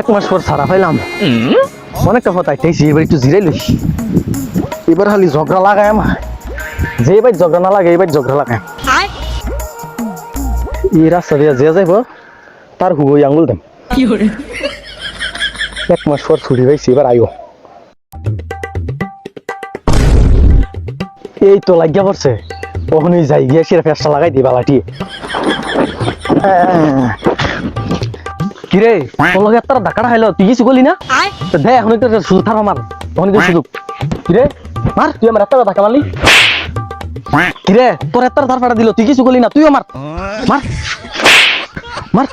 এক মাস পর সারা পাইলাম। অনেকটা কথা আইতেছি এবার একটু জিরাই লই এবার খালি ঝগড়া লাগায় আমার। যে এবার ঝগড়া না লাগে এবার ঝগড়া লাগায় এই রাস্তা দিয়ে যে যাইব তার হুবই আঙ্গুল দেম। এক মাস পর ছুটি পাইছি এবার আইও এই তো লাগিয়া পড়ছে। ওখানে যাই গিয়ে সেটা ফেসটা লাগাই দিই বালাটি। কিরে তোর লগে একটা ধাক্কাটা খাইলো তুই কিছু বলি না? দে এখন একটা সুযোগ থার আমার তখন কিন্তু সুযোগ। কিরে মার তুই আমার একটা ধাক্কা মারলি? কিরে তোর একটা ধার ফাটা দিল তুই কিছু বলি না তুই আমার। মার। মার।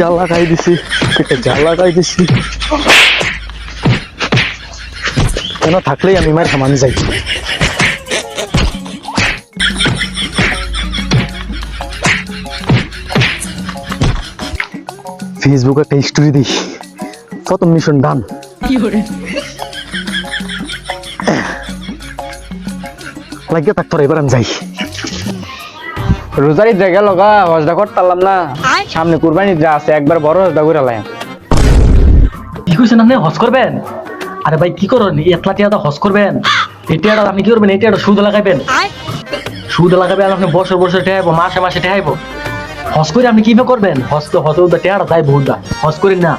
জাল লাগাই দিছি জাল লাগাই দিছি। কেন থাকলেই আমি মার সামান যাই। ফেসবুকে একটা স্টোরি দিই। প্রথম মিশন ডান লাগিয়ে থাকতো এবার আমি যাই। রোজারি জায়গা লগা হজদা করতে পারলাম না সামনে কুরবানি যা আছে একবার বড় হজদা করে লাইম কি কইছেন আপনি? হজ করবেন? আরে ভাই কি করেন টিয়াটা হজ করবেন। এই টিয়াটা আপনি কি করবেন? এই টিয়াটা সুদ লাগাইবেন। সুদ লাগাবেন আপনি বছর বছর টেহাইব মাসে মাসে টেহাইব হজ করে আপনি কীভাবে করবেন? হজ তো হজ তো টেয়াটা যাই বহুত হজ করেন না।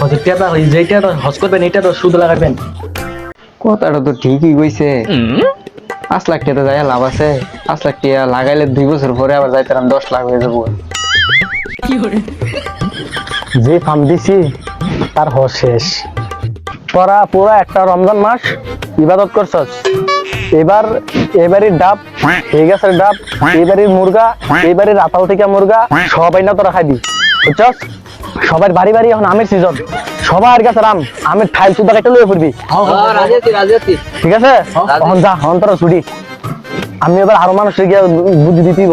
হজের টিয়াটা যে টিয়াটা হজ করবেন এইটা তো সুদ লাগাবেন। কথাটা তো ঠিকই কইছে। পাঁচ লাখ টাকা যাই লাভ আছে। পাঁচ লাখ টাকা লাগাইলে দুই বছর পরে আবার যাইতাম দশ লাখ হয়ে যাব। যে ফার্ম দিছি তার হজ শেষ। তোরা পুরা একটা রমজান মাস ইবাদত করছস? এবার এবারের ডাব এই গাছের ডাব এবারের মুরগা এবারের আতাল থেকে মুরগা সবাই না তোরা খাইবি। বুঝছস? সবার বাড়ি বাড়ি এখন আমের সিজন সবার কাছে আম আমের ঠাইল চুদা কেটে লয়ে পড়বি ঠিক আছে? এখন যা এখন তোরা ছুটি। আমি এবার আরও মানুষের গিয়ে বুদ্ধি দিতেইব।